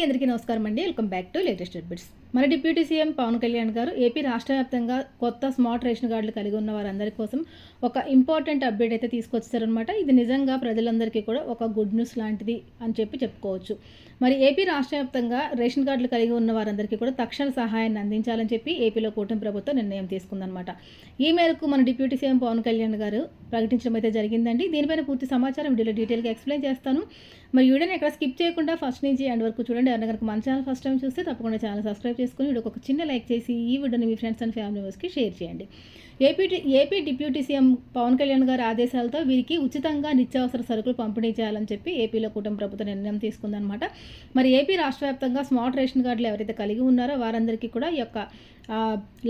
అండి అందరికీ నమస్కారం అండి. Welcome back to latest updates. మన డిప్యూటీ సీఎం పవన్ కళ్యాణ్ గారు ఏపీ రాష్ట్ర వ్యాప్తంగా కొత్త స్మార్ట్ రేషన్ కార్డులు కలిగి ఉన్న వారందరి కోసం ఒక ఇంపార్టెంట్ అప్డేట్ అయితే తీసుకొచ్చారనమాట ఇది నిజంగా ప్రజలందరికీ కూడా ఒక గుడ్ న్యూస్ లాంటిది అని చెప్పి చెప్పుకోవచ్చు. మరి ఏపీ రాష్ట్ర వ్యాప్తంగా రేషన్ కార్డులు కలిగి ఉన్న వారందరికీ కూడా తక్షణ సహాయాన్ని అందించాలని చెప్పి ఏపీలో కూటమి ప్రభుత్వం నిర్ణయం తీసుకుందనమాట ఈ మేరకు మన డిప్యూటీ సీఎం పవన్ కళ్యాణ్ గారు ప్రకటించడం అయితే జరిగిందండి. దీనిపైన పూర్తి సమాచారం వీడియోలో డీటెయిల్గా ఎక్స్ప్లెయిన్ చేస్తాను. మరి వీడియోని ఎక్కడ స్కిప్ చేయకుండా ఫస్ట్ నుంచి అండ్ వరకు చూడండి. ఎవరైనా కనుక మన ఛానల్ ఫస్ట్ టైం చూస్తే తప్పకుండా ఛానల్ సబ్స్క్రైబ్ చేసుకుని వీడియోకి ఒక చిన్న లైక్ చేసి ఈ వీడియోని మీ ఫ్రెండ్స్ అండ్ ఫ్యామిలీ మెంబర్స్కి షేర్ చేయండి. AP AP deputy CM Pawan Kalyan గారి ఆదేశాలతో వీరికి ఉచితంగా నిత్యావసర సరుకులు పంపిణీ చేయాలని చెప్పి ఏపీలో కుటుంబ ప్రభుత్వం నిర్ణయం తీసుకుందనమాట మరి ఏపీ రాష్ట్ర వ్యాప్తంగా స్మార్ట్ రేషన్ కార్డులు ఎవరైతే కలిగి ఉన్నారో వారందరికీ కూడా ఈ యొక్క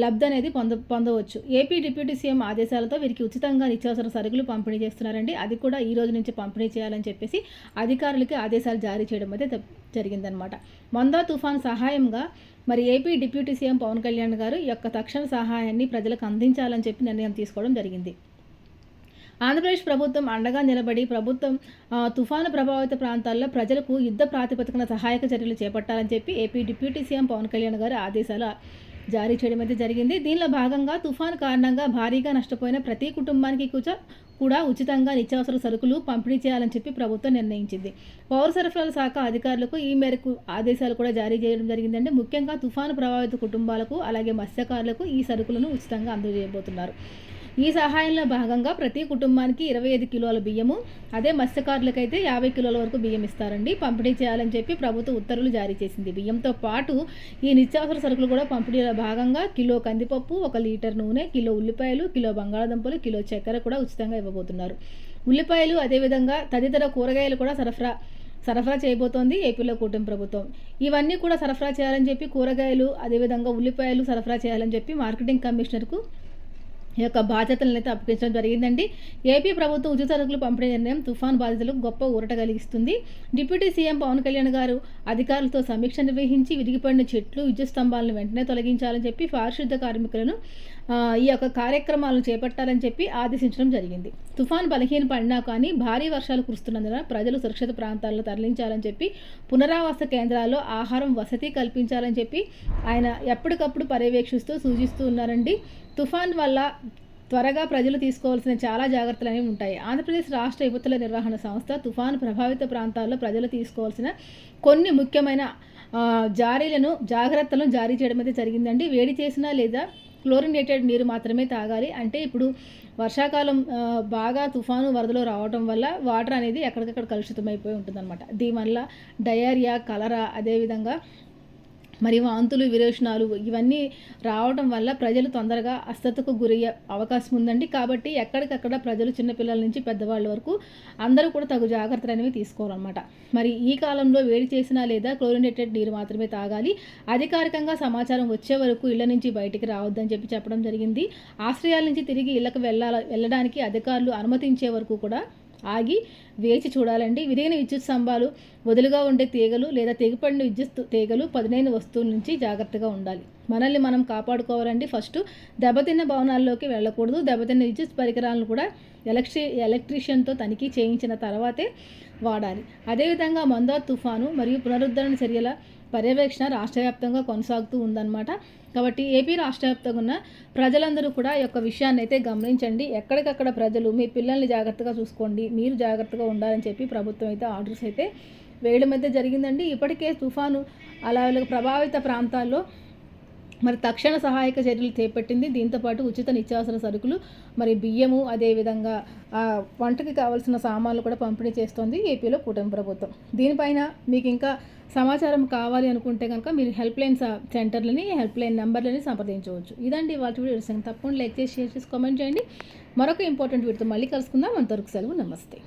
లబ్ధి అనేది పొంద పొందవచ్చు. ఏపీ డిప్యూటీ సీఎం ఆదేశాలతో వీరికి ఉచితంగా నిత్యావసర సరుకులు పంపిణీ చేస్తున్నారండి. అది కూడా ఈ రోజు నుంచి పంపిణీ చేయాలని చెప్పేసి అధికారులకి ఆదేశాలు జారీ చేయడం అయితే జరిగిందనమాట. మంద తుఫాన్ సహాయంగా మరి AP deputy CM Pawan Kalyan గారు యొక్క తక్షణ సహాయాన్ని ప్రజలకు అందించాలని చెప్పి నిర్ణయం తీసుకోవడం జరిగింది. ఆంధ్రప్రదేశ్ ప్రభుత్వం అండగా నిలబడి ప్రభుత్వం తుఫాను ప్రభావిత ప్రాంతాల్లో ప్రజలకు యుద్ధ ప్రాతిపదికన సహాయక చర్యలు చేపట్టాలని చెప్పి AP deputy CM Pawan Kalyan గారు ఆదేశాలు జారీ చేయడం అయితే జరిగింది. దీనిలో భాగంగా తుఫాను కారణంగా భారీగా నష్టపోయిన ప్రతి కుటుంబానికి కూడా కూడా ఉచితంగా నిత్యావసర సరుకులు పంపిణీ చేయాలని చెప్పి ప్రభుత్వం నిర్ణయించింది. పౌర సరఫరాల శాఖ అధికారులకు ఈ మేరకు ఆదేశాలు కూడా జారీ చేయడం జరిగిందంటే ముఖ్యంగా తుఫాను ప్రభావిత కుటుంబాలకు అలాగే మత్స్యకారులకు ఈ సరుకులను ఉచితంగా అందజేయబోతున్నారు. ఈ సహాయంలో భాగంగా ప్రతి కుటుంబానికి ఇరవై ఐదు కిలోల బియ్యము అదే మత్స్యకారులకైతే యాభై కిలోల వరకు బియ్యం ఇస్తారండి. పంపిణీ చేయాలని చెప్పి ప్రభుత్వం ఉత్తర్వులు జారీ చేసింది. బియ్యంతో పాటు ఈ నిత్యావసర సరుకులు కూడా పంపిణీలో భాగంగా కిలో కందిపప్పు ఒక లీటర్ నూనె కిలో ఉల్లిపాయలు కిలో బంగాళాదుంపలు కిలో చక్కెర కూడా ఉచితంగా ఇవ్వబోతున్నారు. ఉల్లిపాయలు అదేవిధంగా తదితర కూరగాయలు కూడా సరఫరా సరఫరా చేయబోతోంది ఏపీలో కూటమి ప్రభుత్వం. ఇవన్నీ కూడా సరఫరా చేయాలని చెప్పి కూరగాయలు అదేవిధంగా ఉల్లిపాయలు సరఫరా చేయాలని చెప్పి మార్కెటింగ్ కమిషనర్కు యొక్క బాధ్యతలను అయితే అప్పగించడం జరిగిందండి. ఏపీ ప్రభుత్వం ఉచిత సరుకులు పంపిణీ నిర్ణయం తుఫాన్ బాధితులకు గొప్ప ఊరట కలిగిస్తుంది. డిప్యూటీ సీఎం పవన్ కళ్యాణ్ గారు అధికారులతో సమీక్ష నిర్వహించి విరిగిపడిన చెట్లు విద్యుత్ స్తంభాలను వెంటనే తొలగించాలని చెప్పి పారిశుద్ధ కార్మికులను ఈ యొక్క కార్యక్రమాలను చేపట్టాలని చెప్పి ఆదేశించడం జరిగింది. తుఫాన్ బలహీన పడినా కానీ భారీ వర్షాలు కురుస్తున్నందున ప్రజలు సురక్షిత ప్రాంతాలను తరలించాలని చెప్పి పునరావాస కేంద్రాల్లో ఆహారం వసతి కల్పించాలని చెప్పి ఆయన ఎప్పటికప్పుడు పర్యవేక్షిస్తూ సూచిస్తూ ఉన్నారండి. తుఫాన్ వల్ల త్వరగా ప్రజలు తీసుకోవాల్సిన చాలా జాగ్రత్తలు అనేవి ఉంటాయి. ఆంధ్రప్రదేశ్ రాష్ట్ర విపత్తుల నిర్వహణ సంస్థ తుఫాను ప్రభావిత ప్రాంతాల్లో ప్రజలు తీసుకోవాల్సిన కొన్ని ముఖ్యమైన జారీలను జాగ్రత్తలను జారీ చేయడం అయితే జరిగిందండి. వేడి చేసిన లేదా క్లోరినేటెడ్ నీరు మాత్రమే తాగాలి. అంటే ఇప్పుడు వర్షాకాలం బాగా తుఫాను వరదలు రావడం వల్ల వాటర్ అనేది ఎక్కడికక్కడ కలుషితమైపోయి ఉంటుందన్నమాట. దీనివల్ల డయేరియా కలరా అదేవిధంగా మరి వాంతులు విరేచనాలు ఇవన్నీ రావడం వల్ల ప్రజలు తొందరగా అస్వస్థతకు గురయ్యే అవకాశం ఉందండి. కాబట్టి ఎక్కడికక్కడ ప్రజలు చిన్నపిల్లల నుంచి పెద్దవాళ్ళ వరకు అందరూ కూడా తగు జాగ్రత్తలు అనేవి తీసుకోవాలన్నమాట. మరి ఈ కాలంలో వేడి చేసిన లేదా క్లోరినేటెడ్ నీరు మాత్రమే తాగాలి. అధికారికంగా సమాచారం వచ్చే వరకు ఇళ్ళ నుంచి బయటికి రావద్దని చెప్పి చెప్పడం జరిగింది. ఆశ్రయాల నుంచి తిరిగి ఇళ్ళకు వెళ్ళాల వెళ్ళడానికి అధికారులు అనుమతించే వరకు కూడా ఆగి వేచి చూడాలండి. విరిగిన విద్యుత్ స్తంభాలు వదులుగా ఉండే తీగలు లేదా తెగిపడిన విద్యుత్ తీగలు పదునైన వస్తువుల నుంచి జాగ్రత్తగా ఉండాలి. మనల్ని మనం కాపాడుకోవాలండి ఫస్ట్. దెబ్బతిన్న భవనాల్లోకి వెళ్ళకూడదు. దెబ్బతిన్న విద్యుత్ పరికరాలను కూడా ఎలక్ట్రి ఎలక్ట్రీషియన్తో తనిఖీ చేయించిన తర్వాతే వాడాలి. అదేవిధంగా మందా తుఫాను మరియు పునరుద్ధరణ చర్యల పర్యవేక్షణ రాష్ట్ర వ్యాప్తంగా కొనసాగుతూ ఉందన్నమాట. కాబట్టి ఏపీ రాష్ట్ర వ్యాప్తంగా ఉన్న ప్రజలందరూ కూడా ఈ యొక్క విషయాన్ని అయితే గమనించండి. ఎక్కడికక్కడ ప్రజలు మీ పిల్లల్ని జాగ్రత్తగా చూసుకోండి మీరు జాగ్రత్తగా ఉండాలని చెప్పి ప్రభుత్వం అయితే ఆర్డర్స్ అయితే వేయడం అయితే జరిగిందండి. ఇప్పటికే తుఫాను అలా ప్రభావిత ప్రాంతాల్లో మరి తక్షణ సహాయక చర్యలు చేపట్టింది. దీంతోపాటు ఉచిత నిత్యావసర సరుకులు మరి బియ్యము అదేవిధంగా వంటకి కావాల్సిన సామాన్లు కూడా పంపిణీ చేస్తోంది ఏపీలో కూటమి ప్రభుత్వం. దీనిపైన మీకు ఇంకా సమాచారం కావాలి అనుకుంటే కనుక మీరు హెల్ప్ లైన్ సెంటర్లని హెల్ప్ లైన్ నెంబర్లని సంప్రదించవచ్చు. ఇదండి వాటి వీడియో. తప్పకుండా లైక్ చేసి షేర్ చేసి కామెంట్ చేయండి. మరొక ఇంపార్టెంట్ వీడితో మళ్ళీ కలుసుకుందాం. అంతవరకు సెలవు. నమస్తే.